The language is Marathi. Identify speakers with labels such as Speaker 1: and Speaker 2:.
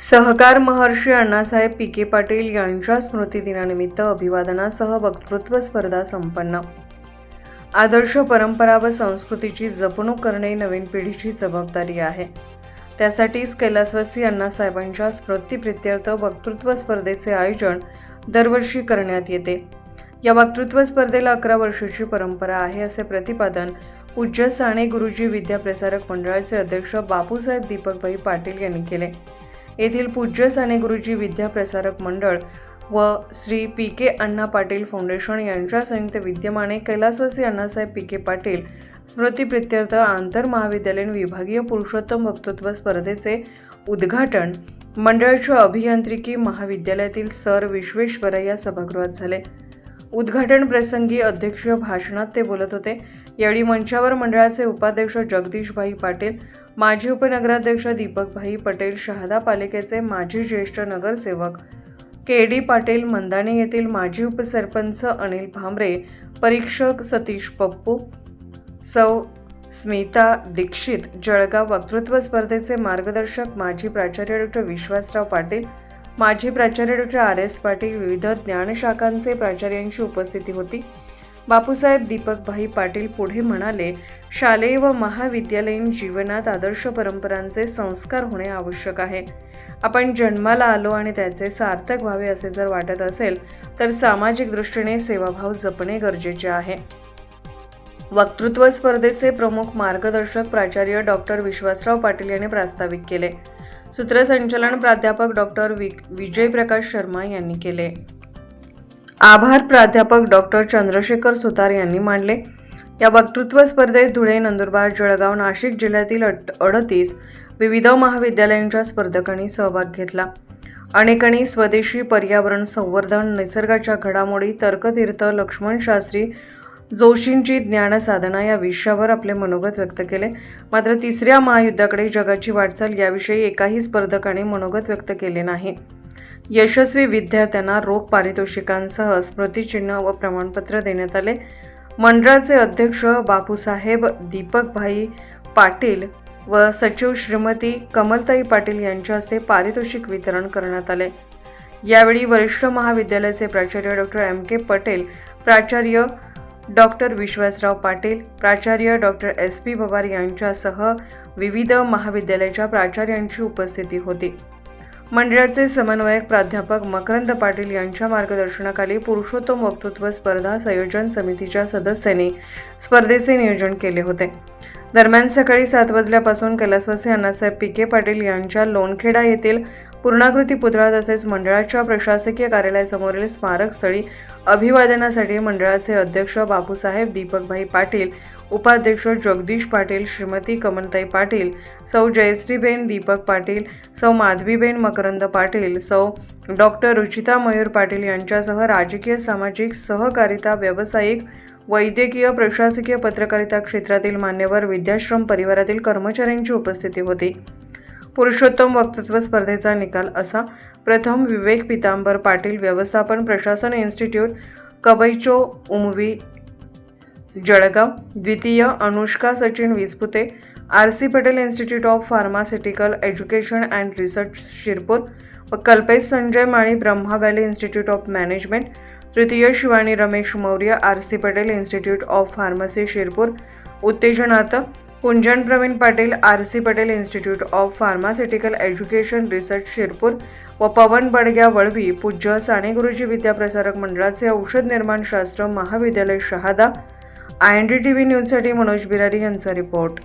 Speaker 1: सहकार महर्षी अण्णासाहेब पिके पाटील यांच्या स्मृतिदिनानिमित्त अभिवादनासह वक्तृत्व स्पर्धा संपन्न. आदर्श परंपरा व संस्कृतीची जपणूक करणे नवीन पिढीची जबाबदारी आहे. त्यासाठीच कैलासवासी अण्णासाहेबांच्या स्मृतिप्रित्यर्थ वक्तृत्व स्पर्धेचे आयोजन दरवर्षी करण्यात येते. या वक्तृत्व स्पर्धेला अकरा वर्षाची परंपरा आहे असे प्रतिपादन पूज्य साने गुरुजी विद्याप्रसारक मंडळाचे अध्यक्ष बापूसाहेब दीपकभाई पाटील यांनी केले. येथील पूज्य साने गुरुजी विद्याप्रसारक मंडळ व Shri P K Anna Patil foundation यांच्या संयुक्त विद्यमाने कैलासवासी अण्णासाहेब पी के पाटील स्मृतिप्रित्यर्थ आंतर महाविद्यालयीन विभागीय पुरुषोत्तम वक्तृत्व स्पर्धेचे उद्घाटन मंडळाच्या अभियांत्रिकी महाविद्यालयातील सर विश्वेश्वरय्या सभागृहात झाले. उद्घाटन प्रसंगी अध्यक्षीय भाषणात ते बोलत होते. यावेळी मंचावर मंडळाचे उपाध्यक्ष जगदीशभाई पाटील माजी उपनगराध्यक्ष दीपकभाई पटेल शहादा पालिकेचे माजी ज्येष्ठ नगरसेवक के डी पाटील मंदाणे येथील माजी उपसरपंच अनिल भांबरे परीक्षक सतीश पप्पू सौ स्मिता दीक्षित जळगाव वक्तृत्व स्पर्धेचे मार्गदर्शक माजी प्राचार्य डॉक्टर विश्वासराव पाटील माजी प्राचार्य डॉक्टर आर एस पाटील विविध ज्ञानशाखांचे प्राचार्यांची उपस्थिती होती. बापूसाहेब दीपकभाई पाटील पुढे म्हणाले शालेय व महाविद्यालयीन जीवनात आदर्श परंपरांचे संस्कार होणे आवश्यक आहे. आपण जन्माला आलो आणि त्याचे सार्थक व्हावे असे जर वाटत असेल तर सामाजिक दृष्टीने सेवाभाव जपणे गरजेचे आहे. वक्तृत्व स्पर्धेचे प्रमुख मार्गदर्शक प्राचार्य डॉक्टर विश्वासराव पाटील यांनी प्रास्ताविक केले. सूत्रसंचालन प्राध्यापक डॉक्टर वि विजय प्रकाश शर्मा यांनी केले. आभार प्राध्यापक डॉक्टर चंद्रशेखर सुतार यांनी मांडले. या वक्तृत्व स्पर्धेत धुळे नंदुरबार जळगाव नाशिक जिल्ह्यातील अट अडतीस विविध महाविद्यालयांच्या स्पर्धकांनी सहभाग घेतला. अनेकांनी स्वदेशी पर्यावरण संवर्धन निसर्गाच्या घडामोडी तर्कतीर्थ लक्ष्मण शास्त्री जोशींची ज्ञानसाधना या विषयावर आपले मनोगत व्यक्त केले. मात्र तिसऱ्या महायुद्धाकडे जगाची वाटचाल याविषयी एकाही स्पर्धकाने मनोगत व्यक्त केले नाही. यशस्वी विद्यार्थ्यांना रोख पारितोषिकांसह स्मृतिचिन्ह व प्रमाणपत्र देण्यात आले. मंडळाचे अध्यक्ष बापूसाहेब दीपकभाई पाटील व सचिव श्रीमती कमलताई पाटील यांच्या हस्ते पारितोषिक वितरण करण्यात आले. यावेळी वरिष्ठ महाविद्यालयाचे प्राचार्य डॉक्टर एम. के. पटेल प्राचार्य डॉक्टर विश्वासराव पाटील प्राचार्य डॉक्टर एस. पी. पवार यांच्यासह विविध महाविद्यालयाच्या प्राचार्यांची उपस्थिती होती. मंडळाचे समन्वयक प्राध्यापक मकरंद पाटील यांच्या मार्गदर्शनाखाली पुरुषोत्तम वक्तृत्व स्पर्धा संयोजन समितीच्या सदस्यांनी स्पर्धेचे नियोजन केले होते. दरम्यान सकाळी सात वाजल्यापासून कैलासवासी अण्णासाहेब पिके पाटील यांच्या लोणखेडा येथील पूर्णाकृती पुतळा तसेच मंडळाच्या प्रशासकीय कार्यालयासमोरील स्मारकस्थळी अभिवादनासाठी मंडळाचे अध्यक्ष बापूसाहेब दीपकभाई पाटील उपाध्यक्ष जगदीश पाटील श्रीमती कमलताई पाटील सौ जयश्रीबेन दीपक पाटील सौ माधवीबेन मकरंद पाटील सौ डॉक्टर रुचिता मयूर पाटील यांच्यासह राजकीय सामाजिक सहकारिता व्यावसायिक वैद्यकीय प्रशासकीय पत्रकारिता क्षेत्रातील मान्यवर विद्याश्रम परिवारातील कर्मचाऱ्यांची उपस्थिती होती. पुरुषोत्तम वक्तृत्व स्पर्धेचा निकाल असा. प्रथम विवेक पितांबर पाटील व्यवस्थापन प्रशासन इन्स्टिट्यूट कबैचो उमवी जळगाव द्वितीय Anushka Sachin Visapute R C Patel institute of pharmaceutical education and research Shirpur व Kalpesh Sanjay Mali Brahma valley institute of management तृतीय Shivani Ramesh Maurya R C Patel institute of pharmacy Shirpur उत्तेजनार्थ Kunjan Pravin Patil R C Patel institute of pharmaceutical education research Shirpur व पवन बडग्या वळवी पूज्य साने गुरुजी विद्याप्रसारक मंडळाचे औषध निर्माणशास्त्र महाविद्यालय Shahada I N D T V न्यूजसाठी मनोज बिरारी यांचा रिपोर्ट.